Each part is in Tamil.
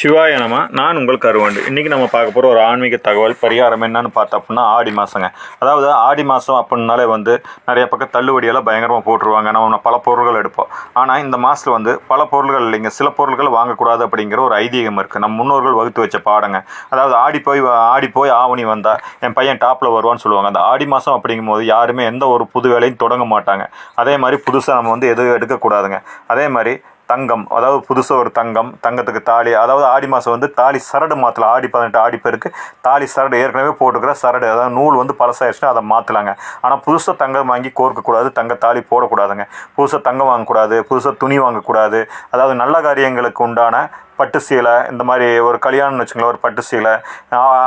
சிவாய நம நான் உங்கள் கருவாண்டு. இன்றைக்கி நம்ம பார்க்க போகிற ஒரு ஆன்மீக தகவல் பரிகாரம் என்னன்னு பார்த்தோம் அப்படின்னா ஆடி மாதங்க அதாவது ஆடி மாதம் அப்படின்னாலே வந்து நிறைய பக்கம் தள்ளுவடியெல்லாம் பயங்கரமாக போட்டுருவாங்க. நம்ம பல பொருள்கள் எடுப்போம். ஆனால் இந்த மாதத்தில் வந்து பல பொருள்கள் இல்லைங்க. சில பொருள்கள் வாங்கக்கூடாது அப்படிங்கிற ஒரு ஐதீகம் இருக்குது நம்ம முன்னோர்கள் வகுத்து வச்ச பாடங்க. அதாவது ஆடி போய் ஆடி போய் ஆவணி வந்தால் என் பையன் டாப்பில் வருவான்னு சொல்லுவாங்க. அந்த ஆடி மாதம் அப்படிங்கும்போது யாருமே எந்த ஒரு புது வேலையும் தொடங்க மாட்டாங்க. அதே மாதிரி புதுசாக நம்ம வந்து எதுவும் எடுக்கக்கூடாதுங்க. அதே மாதிரி தங்கம் அதாவது புதுசாக ஒரு தங்கம் தங்கத்துக்கு தாலி அதாவது ஆடி மாதம் வந்து தாலி சரடு மாற்றலாம் ஆடி பதினெட்டு ஆடி பேருக்கு தாலி சரடு ஏற்கனவே போட்டுக்கிற சரடு அதாவது நூல் வந்து பழசாயிடுச்சுன்னா அதை மாற்றலாங்க ஆனால் புதுசாக தங்கம் வாங்கி கோர்க்கக்கூடாது தங்க தாலி போடக்கூடாதுங்க. புதுசாக தங்கம் வாங்கக்கூடாது புதுசாக துணி வாங்கக்கூடாது. அதாவது நல்ல காரியங்களுக்கு உண்டான பட்டு சீலை இந்த மாதிரி ஒரு கல்யாணம்னு வச்சுங்களேன் ஒரு பட்டு சீலை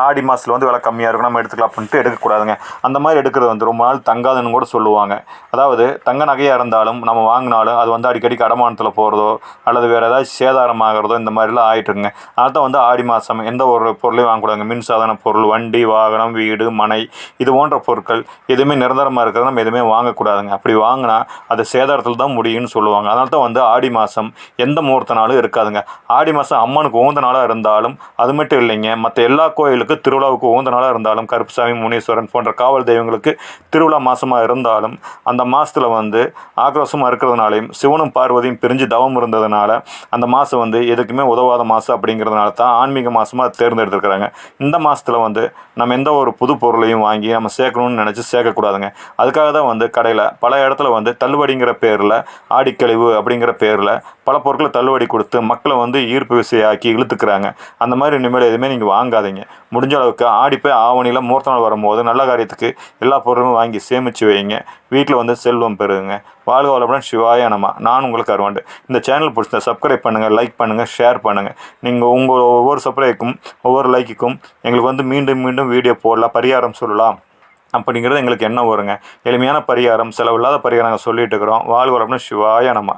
ஆடி மாதத்தில் வந்து விலை கம்மியாக இருக்கும். நம்ம எடுத்துக்கலாம் அப்படின்ட்டு எடுக்கக்கூடாதுங்க. அந்த மாதிரி எடுக்கிறது வந்து ரொம்ப நாள் தங்காதுன்னு கூட சொல்லுவாங்க. அதாவது தங்க நகையாக இருந்தாலும் நம்ம வாங்கினாலும் அது வந்து அடிக்கடிக்கு அடமானத்தில் போகிறதோ அல்லது வேறு ஏதாவது சேதாரம் ஆகிறதோ இந்த மாதிரிலாம் ஆகிட்டுருங்க அதனால் தான் வந்து ஆடி மாதம் எந்த ஒரு பொருளையும் வாங்கக்கூடாதுங்க. மின்சாதன பொருள் வண்டி வாகனம் வீடு மனை இது போன்ற பொருட்கள் எதுவுமே நிரந்தரமாக இருக்கிறத நம்ம எதுவுமே வாங்கக்கூடாதுங்க. அப்படி வாங்கினா அது சேதாரத்தில் தான் முடியும்னு சொல்லுவாங்க. அதனால தான் வந்து ஆடி மாதம் எந்த முகூர்த்த நாளும் இருக்காதுங்க. ஆடி மாதம் அம்மனுக்கு உகந்த நாளாக இருந்தாலும் அது மட்டும் இல்லைங்க. மற்ற எல்லா கோயிலுக்கு திருவிழாவுக்கு உகந்த நாளாக இருந்தாலும் கருப்புசாமி முனீஸ்வரன் போன்ற காவல் தெய்வங்களுக்கு திருவிழா மாதமாக இருந்தாலும் அந்த மாதத்தில் வந்து ஆக்ரோஷமாக இருக்கிறதுனாலையும் சிவனும் பார்வதியும் பிரிஞ்சு தவம் இருந்ததுனால அந்த மாதம் வந்து எதுக்குமே உதவாத மாதம் அப்படிங்கிறதுனால தான் ஆன்மீக மாதமாக தேர்ந்தெடுத்துருக்குறாங்க. இந்த மாதத்தில் வந்து நம்ம எந்த ஒரு புது பொருளையும் வாங்கி நம்ம சேர்க்கணும்னு நினச்சி சேர்க்கக்கூடாதுங்க. அதுக்காக தான் வந்து கடையில் பல இடத்துல வந்து தள்ளுபடிங்கிற பேரில் ஆடிக்கழிவு அப்படிங்கிற பேரில் பல பொருட்களை தள்ளுபடி கொடுத்து மக்களை வந்து ஈர்ப்பு விசையாக்கி இழுத்துக்கிறாங்க. அந்த மாதிரி இனிமேல் எதுவுமே நீங்கள் வாங்காதீங்க. முடிஞ்ச அளவுக்கு ஆடி போய் ஆவணியில் மூர்த்த நாள் வரும்போது நல்ல காரியத்துக்கு எல்லா பொருளும் வாங்கி சேமித்து வைங்க. வீட்டில் வந்து செல்வம் பெறுங்க. வாழ்க வளமுடன் சிவாய நம. நான் உங்களுக்கு அருவாண்டு. இந்த சேனல் பிடிச்ச சப்ஸ்கிரைப் பண்ணுங்கள் லைக் பண்ணுங்கள் ஷேர் பண்ணுங்கள் நீங்கள் உங்கள் ஒவ்வொரு சப்ஸ்கிரைக்கும் ஒவ்வொரு லைக்குக்கும் எங்களுக்கு வந்து மீண்டும் மீண்டும் வீடியோ போடலாம் பரிகாரம் சொல்லலாம். அப்படிங்கிறது எங்களுக்கு என்ன வருங்க. எளிமையான பரிகாரம் செலவில்லாத பரிகாரம் நாங்கள் சொல்லிட்டு இருக்கிறோம். வாழ்க வளமுடன் சிவாய நம்ம